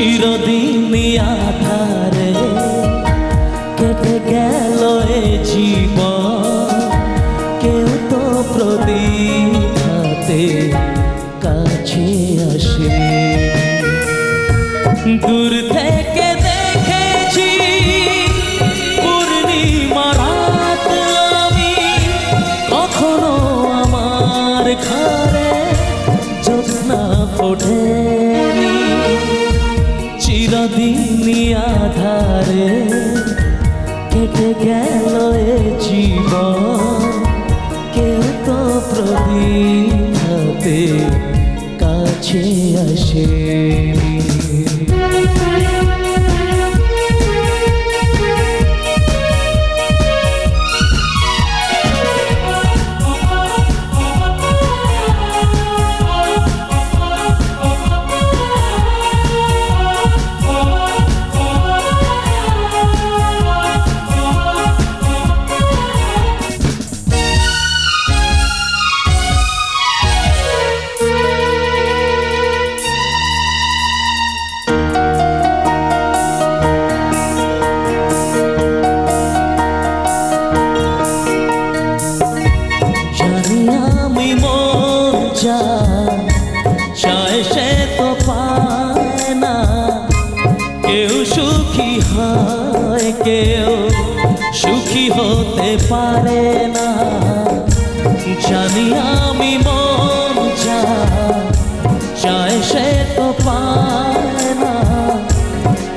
চিরদিন আধারে কেটে গেল এ জীব কেউ তো প্রদীপাতে কাছে আসে। দূর থেকে দেখেছি পূর্ণিমা আমি। কখনো আমার ঘরে যোজনা ফোটে। চিরদিনই আধারে কেটে গেল এ জীবন। কেউ তো প্রদীপতে কাছে আসেনি কেউ সুখী হতে পারে না। জানি আমি মন যা চায় সে তো পায় না।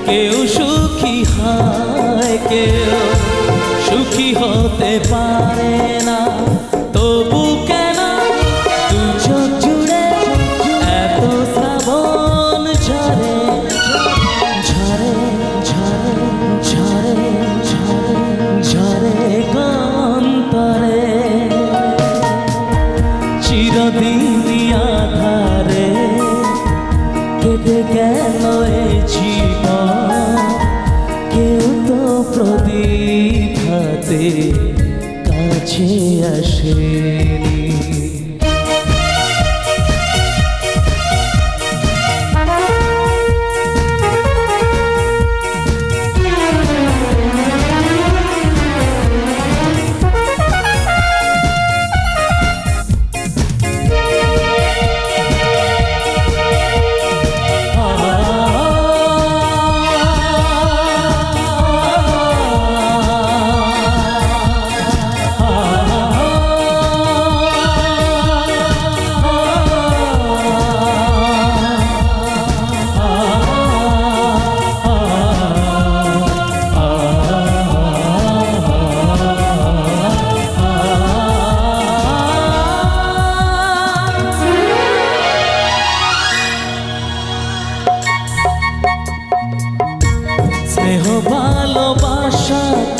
কেউ সুখী হয়, কেউ সুখী হতে পারে চিরদিনই আধারে। কেটে গেল এ জীবন? কেউ তো প্রদীপ হাতে কাছে আসেনি।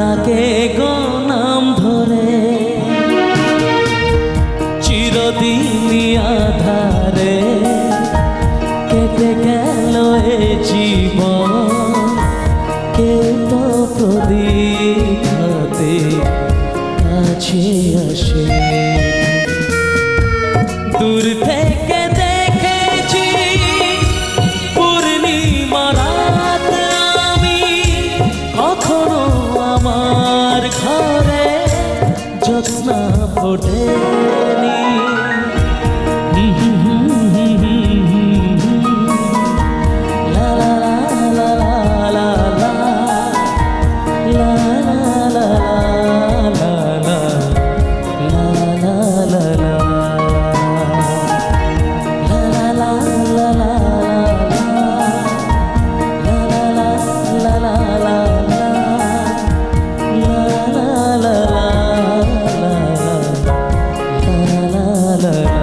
ডাকে গো নাম ধরে। চিরদিন আধারে কেটে গেল এ জীবন। কে তো প্রদীপে হাতে কাছে আসে। দূর থেকে রত্ন ফোটেনি color